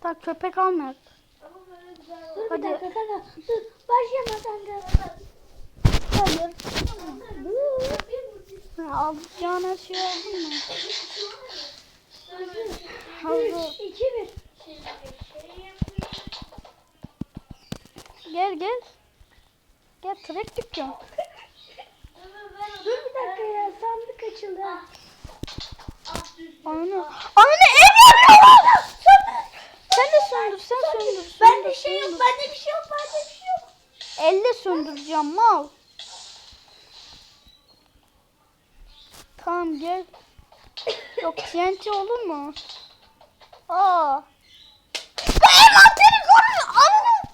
Ta köpek almayak. Dur Hadi. bir dakika kanka. Dur. Başlama kanka. Hayır. Dur. Alacağın her şeyi aldın mı? Hazır. 3, 2, 1. Gel gel. Gel trek dükkan. Dur bir dakika ya. Sandık açıldı. Anne. Anne ev yakıyor. Söndür sen söndür. Bende bir şey yok. Bende bir şey yok. Bende bir şey yok. Elle söndüreceğim mal. Tamam gel. Yok TNT olur mu? Aa. Envanteri koruyor anne.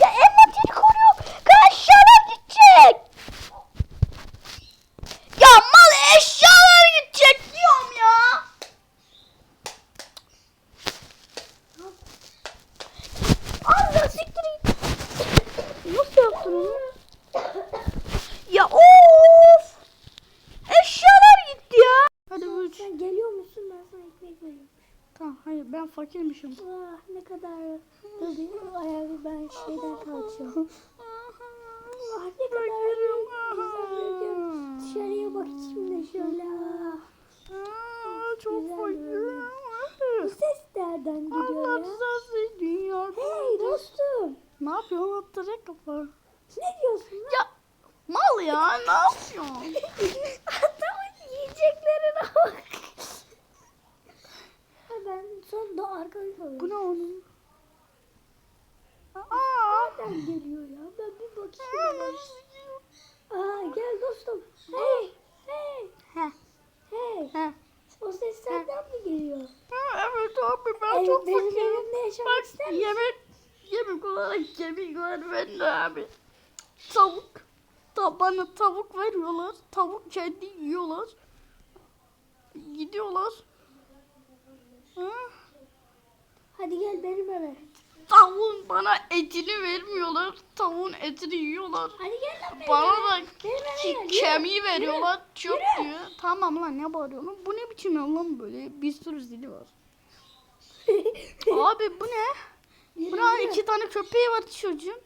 Ya envanteri koruyor. Kız aşağıdan gidecek. Ya mal eşyalar gidecek diyorum ya. Allah siktir git. Nasıl yaptın onu? Ya of! Eşyalar gitti ya. Hadi üç. Sen geliyor musun? Ben sana ekmek vereyim. Tamam hayır ben fakirmişim. Ah ne kadar. Dur bir ayağı ben şeyden kalkacağım. Ah ne kadar güzel. Dışarıya bak şimdi şöyle. Ah. Aa, çok Güzel fakirim. Bu ses nereden geliyor Allah ya? için yardım Hey dostum. Ne yapıyorsun? Attıracak kafa. Ne diyorsun lan? Ya mal ya ne yapıyorsun? Adamın yiyeceklerine bak. Ben sonunda arkayı Bu koyuyorum. ne onun? Aa. Nereden geliyor ya? Ben bir bakayım. Aa gel dostum. Hey hey Heh, hey. heh. O ses senden mi geliyor? Ha, Evet abi ben Ev- çok benim fakirim. evimde yaşamak Bak ister misin? yemek yemek olarak yemek var bende abi. Tavuk. Ta, bana tavuk veriyorlar. Tavuk kendi yiyorlar. Gidiyorlar. Ha? Hadi gel benim eve. Tavuğun bana etini vermiyorlar. Tavuğun etini yiyorlar. Hadi gel lan benim Bana da ki, kemiği veriyorlar. Çok diyor. Tamam lan ne bağırıyorsun? Bu ne biçim ev lan böyle? Bir sürü zili var. Abi bu ne? Yürü, Bu ne? yürü. iki tane köpeği var çocuğun.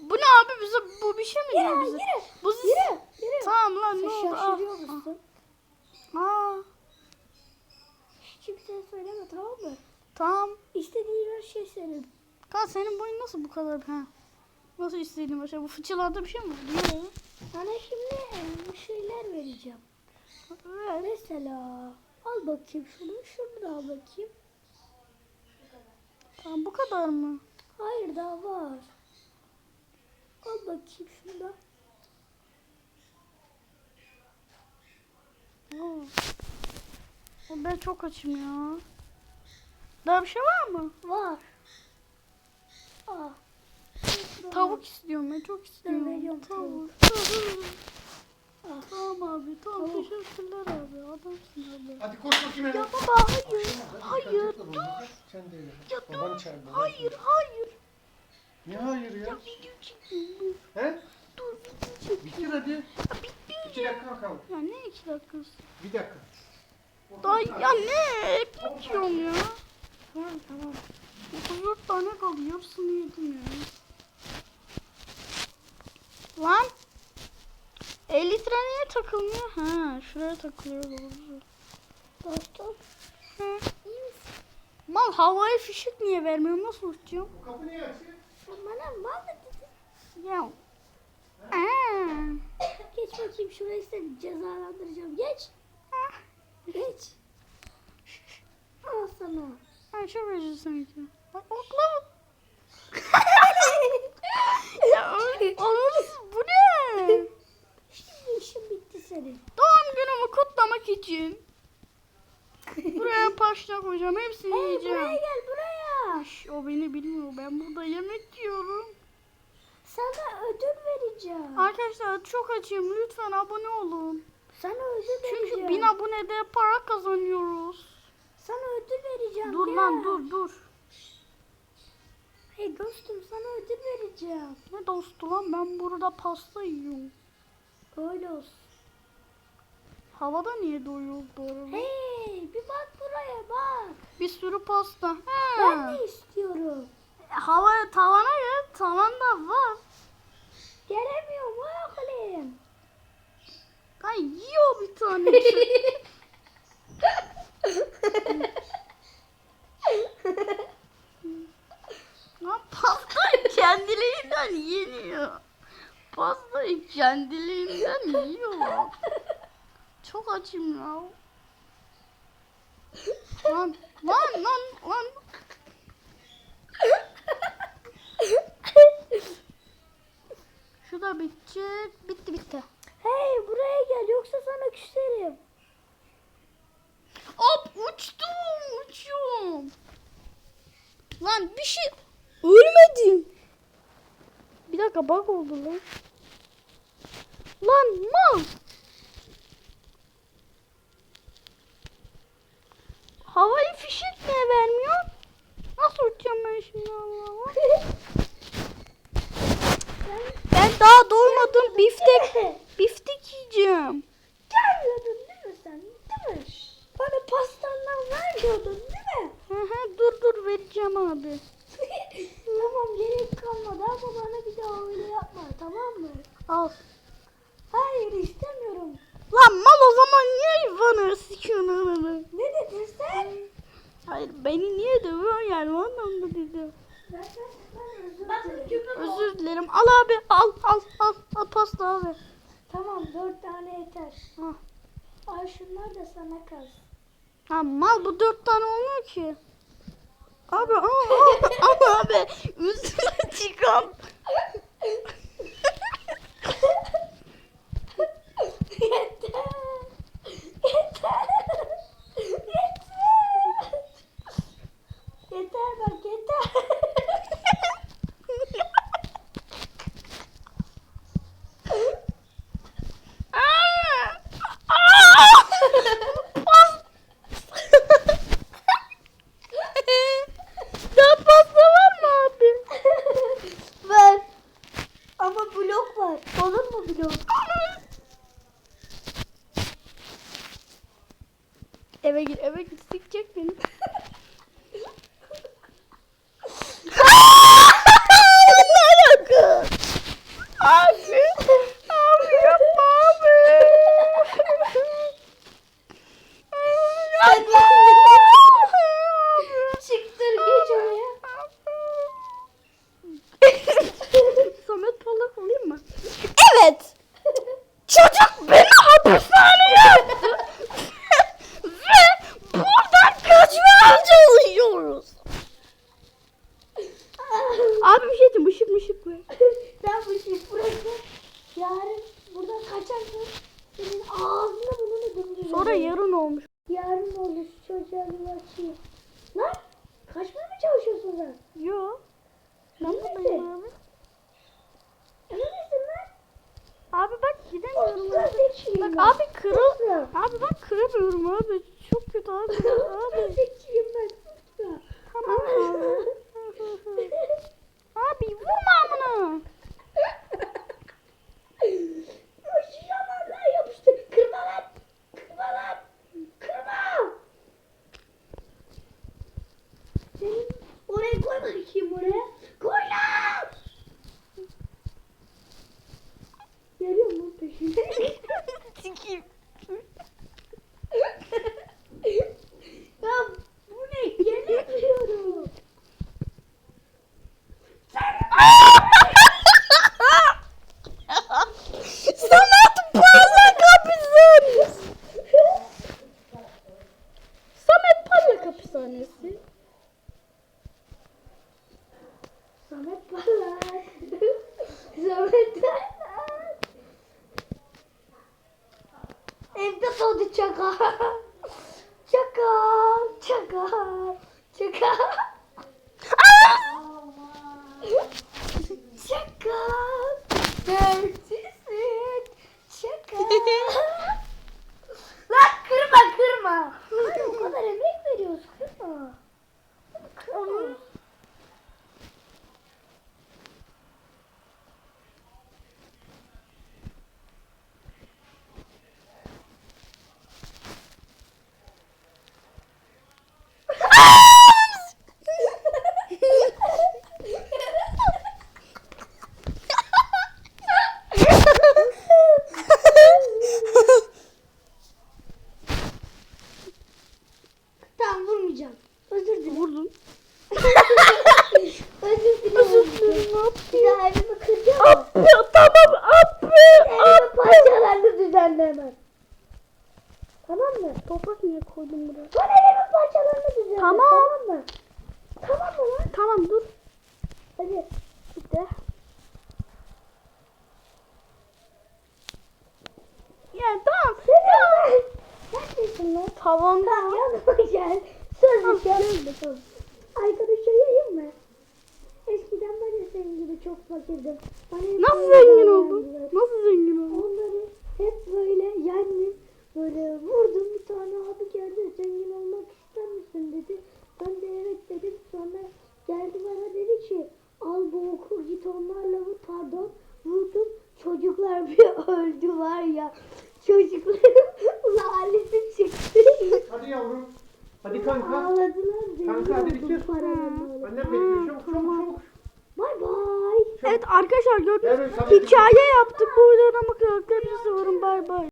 Bu ne abi bize bu bir şey mi diyor bize? Bu Yürü yürü. Tamam lan Sen ne oldu? şaşırıyor Ah, musun? ah. Aa, Hiç kimseye söyleme tamam mı? tamam. İstediğin her şey senin. Kan senin boyun nasıl bu kadar? Ha. Nasıl istediğin başa? Bu fıçılarda bir şey mi var? Yok. Sana şimdi e, bir şeyler vereceğim. Evet. Mesela al bakayım şunu, şunu da al bakayım. Tamam bu kadar mı? Hayır daha var. Al bakayım şunu da. Oo. Ben çok açım ya. Daha bir şey var mı? Var. Aa. Tavuk istiyorum ben çok istiyorum. veriyorum Tavuk. Ah. Tamam abi tamam Tavuk. teşekkürler abi adamsın abi. Hadi koş bakayım. Ya baba hayır. Hayır dur. Ya Baban dur. Hayır hayır. Ne hayır ya? Ya video çekiyorum. He? Dur video çekiyorum. Bitir hadi. Ya bitti. İki dakika bakalım. Ya ne iki dakikası? Bir dakika. Daha ya ne? Ekmek yiyorum ya. Tamam tamam. 34 tane kaldı yarısını yedim ya. Lan. 50 litre niye takılmıyor? Ha şuraya takılıyor doğru. Dostum. Hı. Mal havai fişek niye vermiyor? Nasıl uçacağım? Kapı niye? Sen bana mal mı dedin? Ya. Aa. Geç bakayım şurayı seni cezalandıracağım. Geç. Geç. Al sana. Ha çok acı sanki. Bak okla. ya oğlum bu ne? Şimdi işin bitti senin. Doğum günümü kutlamak için. Buraya paşla koyacağım. Hepsini Hey yiyeceğim. buraya gel buraya. Şş, o beni bilmiyor. Ben burada yemek yiyorum. Sana ödül vereceğim. Arkadaşlar çok açım. Lütfen abone olun. Sana ödül vereceğim. Çünkü bin abonede para kazanıyoruz. Sana ödül vereceğim. Dur gel. lan dur dur. Hey dostum sana ödül vereceğim. Ne dostu lan ben burada pasta yiyorum. Öyle olsun. Havada niye doyuyoruz bu arada? Hey bir bak buraya bak. Bir sürü pasta. Ha. Ben de istiyorum. Hava tavana gel. Tavanda var. Gelemiyorum oğlum. Ay yiyor bir tane. Lan pasta kendiliğinden yeniyor. Pastayı kendiliğinden yiyor. Çok açım ya. Lan lan lan lan. Şu da bitecek. Bitti bitti. Hey buraya gel yoksa sana küserim. Hop uçtum uçuyorum. Lan bir şey ölmedim. Bir dakika bak oldu lan. Lan mal. Havayı fişek niye vermiyor? Nasıl uçacağım ben şimdi Allah'ım? Ben daha doymadım biftek yiyeceğim. Gelmiyordun değil mi sen? Değil mi? Bana pastandan vermiyordun değil mi? Hı hı, dur dur vereceğim abi. tamam gerek kalmadı ama bana bir daha öyle yapma tamam mı? Al. Hayır istemiyorum. Lan mal o zaman niye bana sıkıyorsun Ne dedin sen? Hayır beni niye dövüyorsun yani o anlamda dedim. Ben, ben, ben özür dilerim. Özür dilerim. Al abi al al al al pasta abi. Tamam dört tane yeter. Ha. Ay şunlar da sana kalsın. ha mal bu dört tane olmuyor ki. Abi al al abi. Üstüne çıkan. yeter. Yeter. Yeter. Yeter bak yeter. Aa! Aa! Pas- Daha pasta var mı abi? Ver. Ama blok var. Olur mu blok? Eve gir eve gir sikecek beni. ne alaka? Abi. Abi yapma abi. Yapma. Çıktır geç oraya. Olayım mı? Evet. Çocuk beni hapishaneye attı. Ve buradan kaçmaya çalışıyoruz. Abi bir şey diyeyim ışık mışık ver. ben bu işi bırakıp yarın buradan kaçarsın. Senin ağzına bunu döndürürüm. Sonra yarın olmuş. Yarın olur çocuğa bir bakayım. Lan kaçmaya mı çalışıyorsun sen? Yo. Ben buradayım abi. Emin misin lan? Abi zekiyim Bak abi kırıl. Abi bak kıramıyorum abi. Çok kötü abi. Abi. zekiyim ben. Tamam abi. Abi vurma amına. Şu yalanlar yapıştı. Kırma lan. Kırma lan. Kırma. Senin oraya koy bakayım oraya. Koy lan. Geliyor mu peşine? Sikeyim. ya bu ne? Gelemiyorum. Samet parlak hapishanesi. Samet parlak hapishanesi. Samet Parlak. Samet Parlak. Evde soldu çaka. Çaka. Çaka. Çaka. Çaka. Neredesin? Çaka. Lan kırma kırma. Hani o kadar emek veriyoruz kırma. Kırma. Tamam. Tamam mı? Tamam mı lan? Tamam dur. Hadi. Bitti. Ya tamam. Seviyorum. Tamam yanıma gel. Söz bir bakalım. Arkadaşlar yayın mı? Eskiden ben de senin gibi çok fakirdim. Bana Nasıl zengin oldun? Nasıl zengin oldun? Onları hep böyle yendim. Böyle vurdum bir tane abi geldi zengin olmak ister misin dedi. Ben de evet dedim. Sonra geldi bana dedi ki al bu oku git onlarla vur pardon. Vurdum çocuklar bir öldü var ya. Çocukların çıktı. Hadi yavrum. Hadi kanka. Ağladılar. Kanka, hadi bitir. Annem bekliyor. Çabuk çabuk çabuk. Bay bay. Evet arkadaşlar gördüğünüz Evet, hikaye yaptık. Bu videodan bakın. Arkadaşlar bay bay.